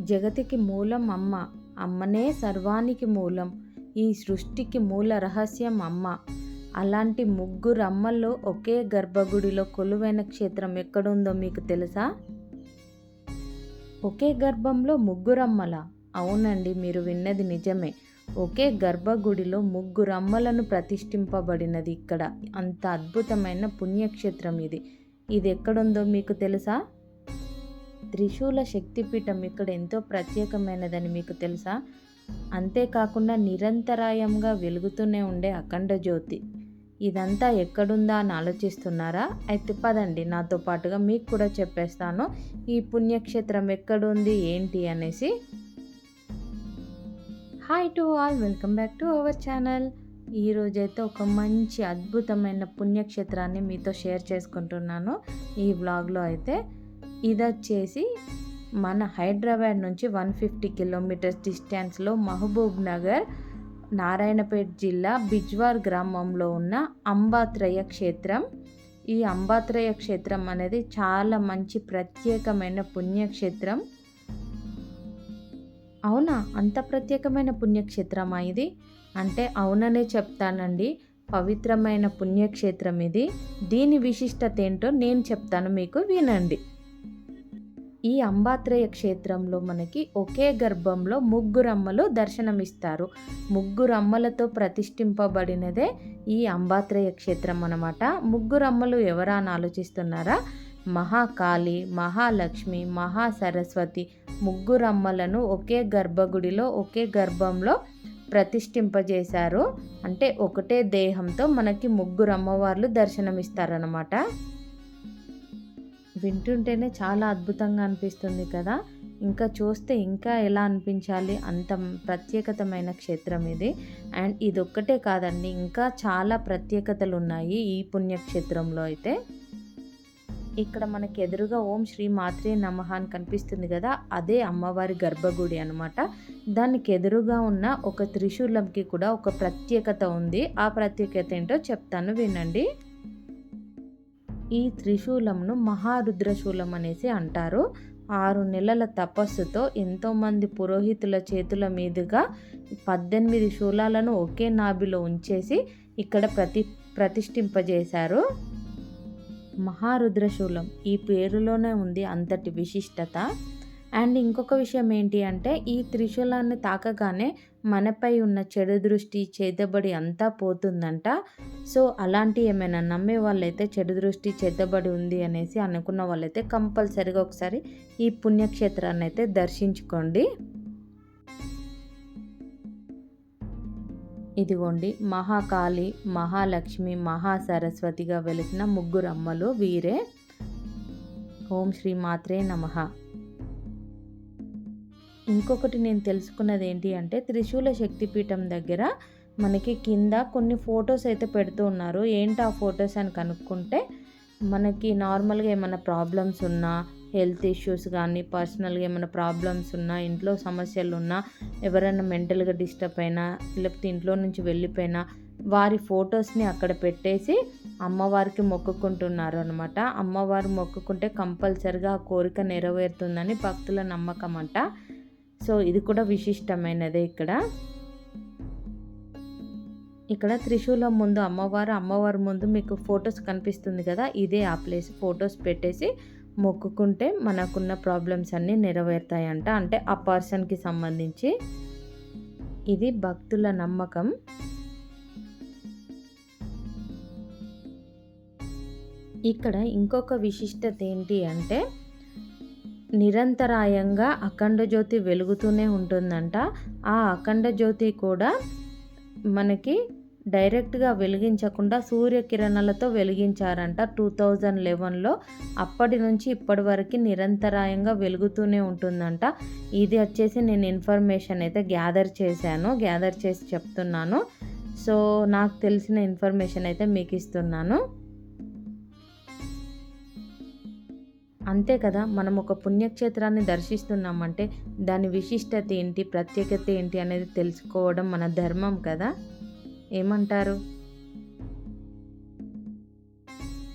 జగతికి మూలం అమ్మ అమ్మనే సర్వానికి మూలం ఈ సృష్టికి మూల రహస్యం అమ్మ. అలాంటి ముగ్గురు అమ్మల్లో ఒకే గర్భగుడిలో కొలువైన క్షేత్రం ఎక్కడుందో మీకు తెలుసా? ఒకే గర్భంలో ముగ్గురమ్మల అవునండి మీరు విన్నది నిజమే. ఒకే గర్భగుడిలో ముగ్గురు అమ్మలను ప్రతిష్ఠింపబడినది ఇక్కడ. అంత అద్భుతమైన పుణ్యక్షేత్రం ఇది. ఇది ఎక్కడుందో మీకు తెలుసా? త్రిశూల శక్తిపీఠం ఇక్కడ ఎంతో ప్రత్యేకమైనదని మీకు తెలుసా? అంతేకాకుండా నిరంతరాయంగా వెలుగుతూనే ఉండే అఖండ జ్యోతి. ఇదంతా ఎక్కడుందా అని ఆలోచిస్తున్నారా? అయితే పదండి నాతో పాటుగా మీకు కూడా చెప్పేస్తాను. ఈ పుణ్యక్షేత్రం ఎక్కడుంది ఏంటి అనేసి. Hi to all welcome back to our channel ఈరోజైతే ఒక మంచి అద్భుతమైన పుణ్యక్షేత్రాన్ని మీతో షేర్ చేసుకుంటున్నాను. ఈ వ్లాగ్లో అయితే ఇది వచ్చేసి మన హైదరాబాద్ నుంచి వన్ ఫిఫ్టీ కిలోమీటర్స్ డిస్టెన్స్లో మహబూబ్ నగర్ నారాయణపేట్ జిల్లా బిజ్వార్ గ్రామంలో ఉన్న అంబాత్రయ క్షేత్రం. ఈ అంబాత్రయ క్షేత్రం అనేది చాలా మంచి ప్రత్యేకమైన పుణ్యక్షేత్రం. అవునా? అంత ప్రత్యేకమైన పుణ్యక్షేత్రమా ఇది? అంటే అవుననే చెప్తానండి. పవిత్రమైన పుణ్యక్షేత్రం ఇది. దీని విశిష్టత ఏంటో నేను చెప్తాను మీకు వినండి. ఈ అంబాత్రేయ క్షేత్రంలో మనకి ఒకే గర్భంలో ముగ్గురు అమ్మలు దర్శనమిస్తారు. ముగ్గురు అమ్మలతో ప్రతిష్ఠింపబడినదే ఈ అంబాత్రేయ క్షేత్రం అనమాట ముగ్గురు అమ్మలు ఎవరా అని ఆలోచిస్తున్నారా? మహాకాళి మహాలక్ష్మి మహాసరస్వతి ముగ్గురు అమ్మలను ఒకే గర్భగుడిలో ఒకే గర్భంలో ప్రతిష్ఠింపజేశారు. అంటే ఒకటే దేహంతో మనకి ముగ్గురు అమ్మవార్లు దర్శనమిస్తారనమాట వింటుంటేనే చాలా అద్భుతంగా అనిపిస్తుంది కదా. ఇంకా చూస్తే ఇంకా ఎలా అనిపించాలి? అంత ప్రత్యేకతమైన క్షేత్రం ఇది. అండ్ ఇది ఒక్కటే కాదండి ఇంకా చాలా ప్రత్యేకతలు ఉన్నాయి ఈ పుణ్యక్షేత్రంలో అయితే. ఇక్కడ మనకి ఎదురుగా ఓం శ్రీ మాత్రే నమః అని కనిపిస్తుంది కదా అదే అమ్మవారి గర్భగుడి అనమాట దానికి ఎదురుగా ఉన్న ఒక త్రిశూలంకి కూడా ఒక ప్రత్యేకత ఉంది. ఆ ప్రత్యేకత ఏంటో చెప్తాను వినండి. ఈ త్రిశూలంను మహారుద్రశూలం అనేసి అంటారు. ఆరు నెలల తపస్సుతో ఎంతోమంది పురోహితుల చేతుల మీదుగా పద్దెనిమిది శూలాలను ఒకే నాభిలో ఉంచేసి ఇక్కడ ప్రతి ప్రతిష్ఠింపజేశారు. మహారుద్రశూలం ఈ పేరులోనే ఉంది అంతటి విశిష్టత. అండ్ ఇంకొక విషయం ఏంటి అంటే ఈ త్రిశూలాన్ని తాకగానే మనపై ఉన్న చెడు దృష్టి చేతబడి అంతా పోతుందంట. సో అలాంటి ఏమైనా నమ్మే వాళ్ళైతే చెడు దృష్టి చేతబడి ఉంది అనేసి అనుకున్న వాళ్ళైతే కంపల్సరిగా ఒకసారి ఈ పుణ్యక్షేత్రాన్ని అయితే దర్శించుకోండి. ఇదిగోండి మహాకాళి మహాలక్ష్మి మహాసరస్వతిగా వెలిసిన ముగ్గురు అమ్మలు వీరే. ఓం శ్రీ మాత్రే నమః. ఇంకొకటి నేను తెలుసుకున్నది ఏంటి అంటే త్రిశూల శక్తిపీఠం దగ్గర మనకి కింద కొన్ని ఫొటోస్ అయితే పెడుతూ ఉన్నారు. ఏంటి ఆ ఫొటోస్ అని కనుక్కుంటే మనకి నార్మల్గా ఏమైనా ప్రాబ్లమ్స్ ఉన్నా హెల్త్ ఇష్యూస్ కానీ పర్సనల్గా ఏమైనా ప్రాబ్లమ్స్ ఉన్నా ఇంట్లో సమస్యలు ఉన్నా ఎవరైనా మెంటల్గా డిస్టర్బ్ అయినా లేకపోతే ఇంట్లో నుంచి వెళ్ళిపోయినా వారి ఫొటోస్ని అక్కడ పెట్టేసి అమ్మవారికి మొక్కుకుంటున్నారు అనమాట అమ్మవారు మొక్కుకుంటే కంపల్సరిగా ఆ కోరిక నెరవేరుతుందని భక్తుల నమ్మకం అంట. సో ఇది కూడా విశిష్టమైనదే ఇక్కడ. ఇక్కడ త్రిశూలం ముందు అమ్మవారు అమ్మవారి ముందు మీకు ఫొటోస్ కనిపిస్తుంది కదా ఇదే ఆ ప్లేస్ ఫొటోస్ పెట్టేసి మొక్కుకుంటే మనకున్న ప్రాబ్లమ్స్ అన్నీ నెరవేరుతాయంట. అంటే ఆ పర్సన్కి సంబంధించి. ఇది భక్తుల నమ్మకం. ఇక్కడ ఇంకొక విశిష్టత ఏంటి అంటే నిరంతరాయంగా అఖండ జ్యోతి వెలుగుతూనే ఉంటుందంట. ఆ అఖండ జ్యోతి కూడా మనకి డైరెక్ట్గా వెలిగించకుండా సూర్యకిరణాలతో వెలిగించారంట టూ థౌజండ్ లెవెన్లో. అప్పటి నుంచి ఇప్పటి వరకు నిరంతరాయంగా వెలుగుతూనే ఉంటుందంట. ఇది వచ్చేసి నేను ఇన్ఫర్మేషన్ అయితే గ్యాదర్ చేశాను గ్యాదర్ చేసి చెప్తున్నాను. సో నాకు తెలిసిన ఇన్ఫర్మేషన్ అయితే మీకు ఇస్తున్నాను. అంతే కదా మనం ఒక పుణ్యక్షేత్రాన్ని దర్శిస్తున్నామంటే దాని విశిష్టత ఏంటి ప్రత్యేకత ఏంటి అనేది తెలుసుకోవడం మన ధర్మం కదా? ఏమంటారు?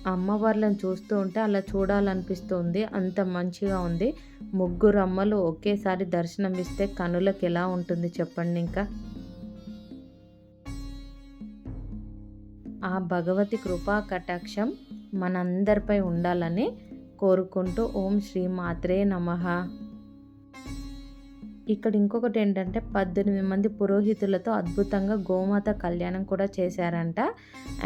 అమ్మవార్లను చూస్తూ ఉంటే అలా చూడాలనిపిస్తుంది అంత మంచిగా ఉంది. ముగ్గురు అమ్మలు ఒకేసారి దర్శనం ఇస్తే కనులకు ఎలా ఉంటుంది చెప్పండి ఇంకా? ఆ భగవతి కృపా కటాక్షం మనందరిపై ఉండాలని కోరుకుంటూ ఓం శ్రీ మాత్రే నమః. ఇక్కడ ఇంకొకటి ఏంటంటే పద్దెనిమిది మంది పురోహితులతో అద్భుతంగా గోమాత కళ్యాణం కూడా చేశారంట.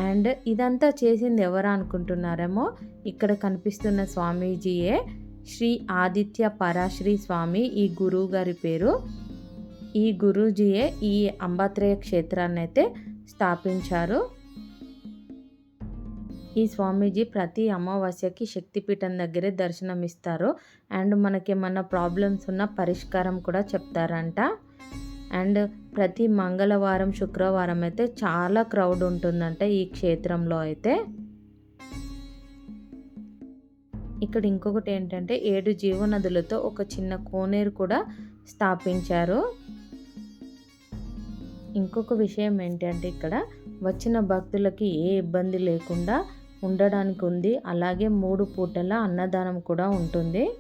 అండ్ ఇదంతా చేసింది ఎవరు అనుకుంటున్నారేమో ఇక్కడ కనిపిస్తున్న స్వామీజీయే శ్రీ ఆదిత్య పరాశ్రీ స్వామి ఈ గురువు గారి పేరు. ఈ గురూజీయే ఈ అంబాత్రేయ క్షేత్రాన్ని అయితే స్థాపించారు. ఈ స్వామీజీ ప్రతి అమావాస్యకి శక్తిపీఠం దగ్గరే దర్శనం ఇస్తారు అండ్ మనకేమన్నా ప్రాబ్లమ్స్ ఉన్న పరిష్కారం కూడా చెప్తారంట. అండ్ ప్రతి మంగళవారం శుక్రవారం అయితే చాలా క్రౌడ్ ఉంటుందంట ఈ క్షేత్రంలో అయితే. ఇక్కడ ఇంకొకటి ఏంటంటే ఏడు జీవనదులతో ఒక చిన్న కోనేరు కూడా స్థాపించారు. ఇంకొక విషయం ఏంటంటే ఇక్కడ వచ్చిన భక్తులకి ఏ ఇబ్బంది లేకుండా ఉండడానికి ఉంది అలాగే మూడు పూటల అన్నదానం కూడా ఉంటుంది.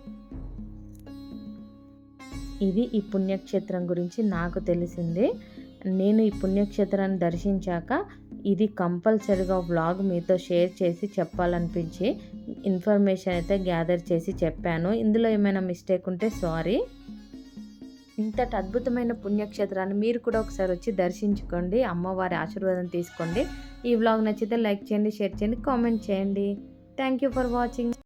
ఇది ఈ పుణ్యక్షేత్రం గురించి నాకు తెలిసింది. నేను ఈ పుణ్యక్షేత్రాన్ని దర్శించాక ఇది కంపల్సరిగా వ్లాగ్ మీతో షేర్ చేసి చెప్పాలనిపించి ఇన్ఫర్మేషన్ అయితే గ్యాదర్ చేసి చెప్పాను. ఇందులో ఏమైనా మిస్టేక్ ఉంటే సారీ. ఇంతటి అద్భుతమైన పుణ్యక్షేత్రాన్ని మీరు కూడా ఒకసారి వచ్చి దర్శించుకోండి అమ్మవారి ఆశీర్వాదం తీసుకోండి. ఈ వ్లాగ్ నచ్చితే లైక్ చేయండి షేర్ చేయండి కామెంట్ చేయండి. Thank you for watching